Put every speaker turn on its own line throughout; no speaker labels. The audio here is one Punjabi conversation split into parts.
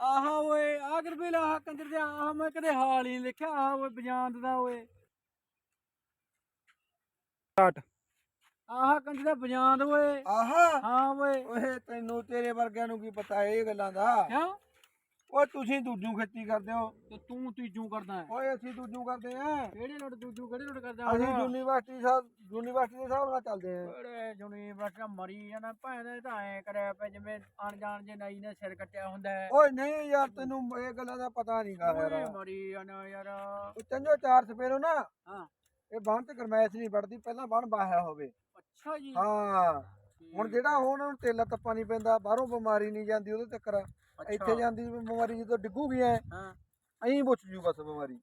ਆਹ ਓਏ ਆਗਰ ਵੀ ਲਾ ਕੰਜਰ ਦੇ ਆਹ ਮੈਂ ਕਦੇ ਹਾਲ ਹੀ ਨੀ ਲਿਖਿਆ ਆਹ ਓਏ ਬਜਾਂਦ ਦਾ ਓਏ।
ਸਟਾਰਟ।
ਆਹ ਕੰਜਰ ਦਾ ਬਜਾਂਦ ਓਏ।
ਆਹਾ।
ਹਾਂ ਓਏ।
ਓਏ ਤੈਨੂੰ ਤੇਰੇ ਵਰਗਿਆਂ ਨੂੰ ਕੀ ਪਤਾ ਇਹ ਗੱਲਾਂ ਦਾ?
ਕਿਉਂ?
ਓਏ ਤੁਸੀਂ ਦੂਜੂ ਖੇਤੀ ਕਰਦੇ ਹੋ।
ਤੇ ਤੂੰ ਤੀਜੂ ਕਰਦਾ ਹੈ।
ਓਏ ਅਸੀਂ ਦੂਜੂ ਕਰਦੇ ਆ
ਕਿਹੜੇ ਲੋਟ ਦੂਜੂ ਕਿਹੜੇ ਲੋਟ ਕਰਦਾ
ਅਸੀਂ ਯੂਨੀਵਰਸਿਟੀ ਸਾਹਿਬ ਯੂਨੀਵਰਸਿਟੀ ਦੇ ਹਿਸਾਬ ਨਾਲ ਚੱਲਦੇ ਆ
ਜੁਨੀ ਬਟਾ ਮਰੀ ਭੈਣ ਨੇ ਤਾਂ ਐ ਕਰਿਆ ਪਿਆ ਜਿਵੇਂ ਅਣਜਾਣ ਜੇ ਨਾਈ ਨੇ ਸਿਰ ਕੱਟਿਆ ਹੁੰਦਾ ਹੈ।
ਓਏ ਨਹੀਂ ਯਾਰ ਤੈਨੂੰ ਇਹ ਗੱਲਾਂ ਦਾ ਪਤਾ ਨਹੀਂ ਗਾ
ਓਏ
ਯਾਰ
ਮਰੀ ਜਾਣਾ ਯਾਰ?
ਉਹ ਚੰਜੋ ਚਾਰ ਸਪੇਰੋ ਨਾ।
ਹਾਂ।
ਇਹ ਬਾਣ ਤੇ ਗਰਮੈਸ਼ ਨਹੀਂ ਵੜਦੀ ਪਹਿਲਾਂ ਬਾਣ ਬਾਹਿਆ ਹੋਵੇ।
ਅੱਛਾ ਜੀ।
ਹਾਂ। ਹੁਣ ਜਿਹੜਾ ਹੁਣ ਉਹਨੂੰ ਤੇਲਾ ਤੱਪਾ ਨਹੀਂ ਪੈਂਦਾ ਬਾਹਰੋਂ ਬਿਮਾਰੀ ਨਹੀਂ ਜਾਂਦੀ ਉਹਦੇ
ਅੱਛਾ।
ਇੱਥੇ ਜਾਂਦੀ ਬਿਮਾਰੀ ਜਦੋਂ ਡਿੱਗੂਗੀ ਐ
ਹਾਂ।
ਐਂ ਪੁੱਛ ਜੂ ਬਸ ਬਿਮਾਰੀ।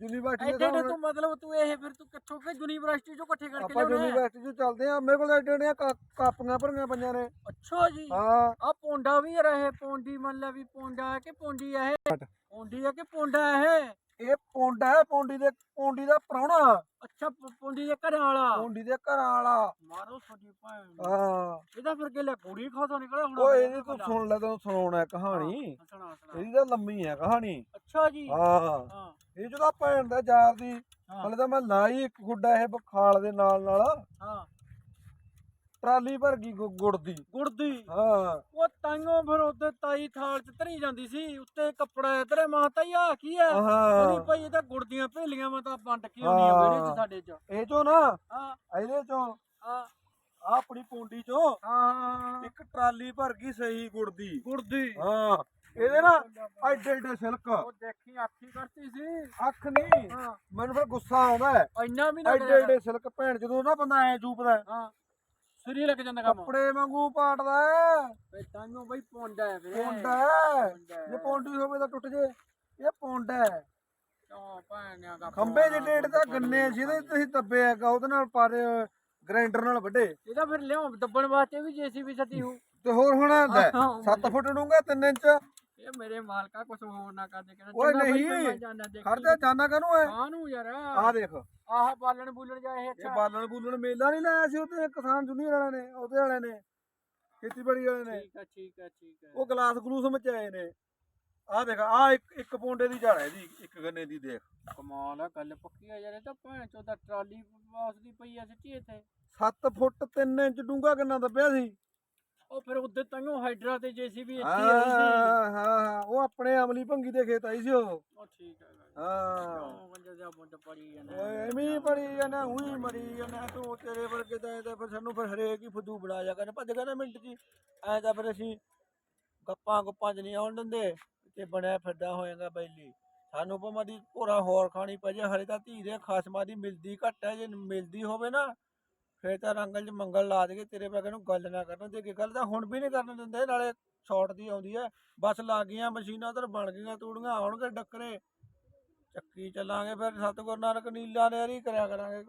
ਯੂਨੀਵਰਸਿਟੀ ਦੇ
ਐਡੇ ਐਡੇ ਤੂੰ ਮਤਲਬ ਤੂੰ ਇਹ ਫਿਰ ਤੂੰ ਕਿੱਥੋਂ ਕਿ ਯੂਨੀਵਰਸਿਟੀ ਚੋਂ ਇਕੱਠੇ ਕਰਕੇ
ਆਪਾਂ
ਲਿਆਉਣਾ ਹੈ?
ਯੂਨੀਵਰਸਿਟੀ ਚ ਚੱਲਦੇ ਆ ਮੇਰੇ ਕੋਲ ਐਡੇ ਐਡੀਆਂ ਕਾ- ਕਾਪੀਆਂ ਭਰੀਆਂ ਪਈਆਂ ਨੇ।
ਅੱਛਾ ਜੀ।
ਹਾਂ।
ਆ ਪੌਂਡਾ ਵੀ ਰਹੇ ਪੌਂਡੀ ਮੰਨ ਲੈ ਵੀ ਪੌਂਡਾ ਹੈ ਕਿ ਪੌਂਡੀ ਹੈ ਇਹ? ਪੌਂਡੀ ਹੈ ਕਿ ਪੌਂਡਾ ਹੈ ਇਹ?
ਇਹ ਪੌਂਡਾ ਹੈ ਪੌਂਡੀ ਦੇ ਪੌਂਡੀ ਦਾ ਪ੍ਰਾਹੁਣਾ।
ਅੱਛਾ ਪੌਂਡੀ ਦੇ ਘਰ ਵਾਲਾ।
ਪੌਂਡੀ ਦੇ ਘਰਾਂ ਵਾਲਾ।
ਮਾਰੋ ਸਾਡੀ ਭੈਣ ਨੂੰ।
ਹਾਂ।
ਇਹਦਾ ਫਿਰ ਕੇ ਲੈ ਕੁੜੀ ਖਾਸਾ ਨਿਕਲਿਆ ਹੁਣ
ਓਏ ਇਹਦੀ ਤੂੰ ਸੁਣ ਲੈ ਤੈਨੂੰ ਸੁਣਾਉਣਾ ਹੈ ਕਹਾਣੀ ਇਹਦੀ ਤਾਂ ਲੰਮੀ ਹੈ ਕਹਾਣੀ।
ਅੱਛਾ ਜੀ।
ਹਾਂ।
ਹਾਂ।
ਇਹ ਜਦੋਂ ਭੈਣ ਦਾ ਯਾਰ ਦੀ
ਹਾਂ।
ਹਲੇ ਤਾਂ ਮੈਂ ਲਾਈ ਇੱਕ ਗੁੱਡਾ ਇਹ ਬਖਾਲ ਦੇ ਨਾਲ ਨਾਲ
ਹਾਂ।
ਟਰਾਲੀ ਭਰ ਗਈ ਗੁ- ਗੁੜ ਦੀ।
ਗੁੜਦੀ
ਹਾਂ।
ਉੱਤੇ ਕੱਪੜਾ ਤੇਰੇ ਮਾਂ ਤਾਈ ਆ ਕੀ ਹੈ? ਨਹੀਂ
ਹਾਂ
ਭਾਈ ਇਹ ਤਾਂ ਗੁੜ ਦੀਆਂ ਭੇਲੀਆਂ ਮੈਂ ਤਾਂ ਵੰਡ ਕੇ ਆਉਣੀ ਆ ਵਿਹੜੇ। ਚ ਸਾਡੇ ਚ।
ਇਹ ਚੋਂ ਨਾ
ਹਾਂ।
ਇਹਦੇ ਚੋਂ
ਹਾਂ।
ਆਹ ਆਪਣੀ ਪੌਂਡੀ ਚੋਂ
ਹਾਂ
ਇੱਕ ਟਰਾਲੀ ਭਰ ਗਈ ਸਹੀ ਗੁੜ ਦੀ
ਗੁੜਦੀ।
ਹਾਂ। ਇਹਦੇ ਨਾ ਐਡੇ ਐਡੇ ਸਿਲਕ।
ਉਹ ਦੇਖੀ ਆਖੀ ਕਰਤੀ ਸੀ।
ਅੱਖ ਨਹੀਂ।
ਹਾਂ।
ਮੈਨੂੰ ਫਿਰ ਗੁੱਸਾ ਆਉਂਦਾ ਹੈ।
ਇੰਨਾ ਵੀ ਨਾ
ਐਡੇ
ਕਰਿਆ ਕਰ।
ਐਡੇ ਸਿਲਕ ਭੈਣ ਜਦੋਂ ਨਾ ਬੰਦਾ ਐ ਜੂਪਦਾ ਹੈ,
ਹਾਂ। ਸਰੀ ਲੱਗ ਜਾਂਦਾ ਕੰਮ।
ਕੱਪੜੇ ਵਾਂਗੂ ਹੈ
ਵੇ ਤਾਈਓ ਬਈ ਪੌਂਡਾ ਹੈ ਵੀਰੇ।
ਪੌਂਡਾ ਹੈ। ਜੇ ਪੌਂਡੀ ਹੋਵੇ ਤਾਂ ਟੁੱਟ ਜੇ। ਇਹ ਪੌਂਡਾ ਹੈ
ਕਿਉਂ ਭੈਣਿਆ ਦਾ
ਖੰਬੇ ਦੇ ਡੇਢ ਤਾਂ ਗੰਨੇ ਜਿਹਦੇ ਤੁਸੀਂ ਦੱਬੇ ਹੈਗਾ ਉਹਦੇ ਨਾਲ ਪਾਰੇ ਗ੍ਰਾਈਂਡਰ ਨਾਲ ਵੱਡੇ
ਇਹਦਾ ਫਿਰ ਲਿਓ ਦੱਬਣ ਵਾਸਤੇ ਵੀ ਜੀਸੀਬੀ ਸੱਤੀ ਹੂ
ਤੇ ਹੋਰ ਹੁਣ ਲੈ
ਹਾਂ,
7 ਫੁੱਟ ਡੂੰਗਾ 3 ਇੰਚ।
ਇਹ ਮੇਰੇ ਮਾਲਕਾ ਕੁਝ ਹੋਰ ਨਾ ਕਰ ਦੇ ਕਹਿੰਦਾ
ਓਏ
ਚੰਗਾ ਬਈ
ਨਹੀਂ,
ਮੈਂ ਜਾਨਾ ਦੇਖੀ।
ਖੜ ਜਾ ਜਾਨਾ ਕਾਹਨੂੰ ਐ?
ਕਾਹਨੂੰ ਯਾਰ?
ਆਹ ਦੇਖ।
ਆਹ ਬਾਲਣ ਬੂਲਣ ਜਾ ਇਹ
ਇਹ
ਅੱਛਾ
ਬਾਲਣ ਬੂਲਣ ਮੇਲਾ ਨਹੀਂ ਲਾਇਆ ਸੀ ਉਹਤੇ ਕਿਸਾਨ ਜੁਨੀਅਰ ਵਾਲਿਆਂ ਨੇ ਉਹਦੇ ਵਾਲਿਆਂ ਨੇ ਖੇਤੀਬਾੜੀ ਵਾਲਿਆਂ ਨੇ।
ਠੀਕ ਆ ਠੀਕ ਆ ਠੀਕ ਆ।
ਉਹ ਗਲਾਸ ਗਲੂਸ ਮਚਾਏ ਨੇ। ਆਹ ਦੇਖ ਆਹ ਇੱਕ ਇੱਕ ਪੌਂਡੇ ਦੀ ਝਾੜ ਹੈ ਇਹਦੀ ਇੱਕ ਗੰਨੇ ਦੀ ਦੇਖ।
ਕਮਾਲ ਆ ਗੱਲ ਪੱਕੀ ਆ ਯਾਰ ਇਹ ਤਾਂ ਭੈਣ ਚੋਦਾ ਟਰਾਲੀ ਵਾਸਦੀ ਪਈ ਆ ਸਿੱਟੀ ਇੱਥੇ।
7 ਫੁੱਟ 3 ਇੰਚ ਡੂੰਗਾ ਗੰਨਾ ਦੱਬਿਆ ਸੀ।
ਉਹ ਫਿਰ ਉੱਤੇ ਤਾਈਓ ਹਾਈਡਰਾ ਤੇ ਜੀਸੀਬੀ ਇੱਥੇ ਆਈ ਸੀ।
ਹਾਂ ਹਾਂ ਉਹ ਆਪਣੇ ਅਮਲੀ ਭੰਗੀ ਦੇ ਖੇਤ ਆਈ ਸੀ ਉਹ।
ਉਹ ਠੀਕ
ਹਾਂ
ਕਿਉਂ ਬੰਦੇ ਦਾ ਮੁੰਡ ਪੜੀ ਜਾਂਦਾ
ਓਏ ਐਵੇਂ ਹੀ ਪੜੀ ਜਾਂਦਾ ਉਹੀ ਮਰੀ ਜਾਂਦਾ ਤੂੰ ਤੇਰੇ ਵਰਗੇ ਤਾਂ ਇਹਦਾ ਫਿਰ ਸਾਨੂੰ ਫਿਰ ਹਰੇਕ ਹੀ ਫੁੱਦੂ ਬਣਾ ਜਾ ਕਰ। ਭੱਜ ਗਏ ਮਿੰਟ ਜੀ ਐ ਤਾਂ ਫਿਰ ਅਸੀਂ ਗੱਪਾਂ ਗੁੱਪਾਂ ਚ ਨਹੀਂ ਆਉਣ ਦਿੰਦੇ। ਤੇ ਬਣਿਆ ਫਿਰਦਾ ਹੋਏਗਾ ਬੈਲੀ। ਸਾਨੂੰ ਭਾਵੇਂ ਦੀ ਭੋਰਾ ਹੋਰ ਖਾਣੀ ਪੈ ਜੇ ਹਰੇ ਤਾਂ ਧੀ ਦੇ ਖਸਮਾਂ ਦੀ ਮਿਲਦੀ ਘੱਟ ਹੈ। ਜੇ ਮਿਲਦੀ ਹੋਵੇ ਨਾ ਫੇਰ ਤਾਂ ਰੰਗਲ ਚ ਮੰਗਲ ਲਾ ਦੇਗੇ ਤੇਰੇ ਵਰਗੇ ਨੂੰ ਗੱਲ ਨਾ ਕਰਨ ਦੇ ਗੱਲ ਤਾਂ ਹੁਣ ਵੀ ਨਹੀਂ ਕਰਨ ਦਿੰਦੇ, ਨਾਲੇ ਸ਼ਾਰਟ ਦੀ ਆਉਂਦੀ ਹੈ ਬਸ ਲੱਗ ਗਈਆਂ ਮਸ਼ੀਨਾਂ ਉਧਰ ਬਣ ਗਈਆਂ ਤੂੜੀਆਂ, ਆਉਣਗੇ ਡੱਕਰੇ। ਚੱਕੀ ਚੱਲਾਂਗੇ ਫਿਰ, ਸਤਿਗੁਰ ਨਾਨਕ ਨੀਲਾ ਨਹਿਰੀ ਕਰਿਆ ਕਰਾਂਗੇ।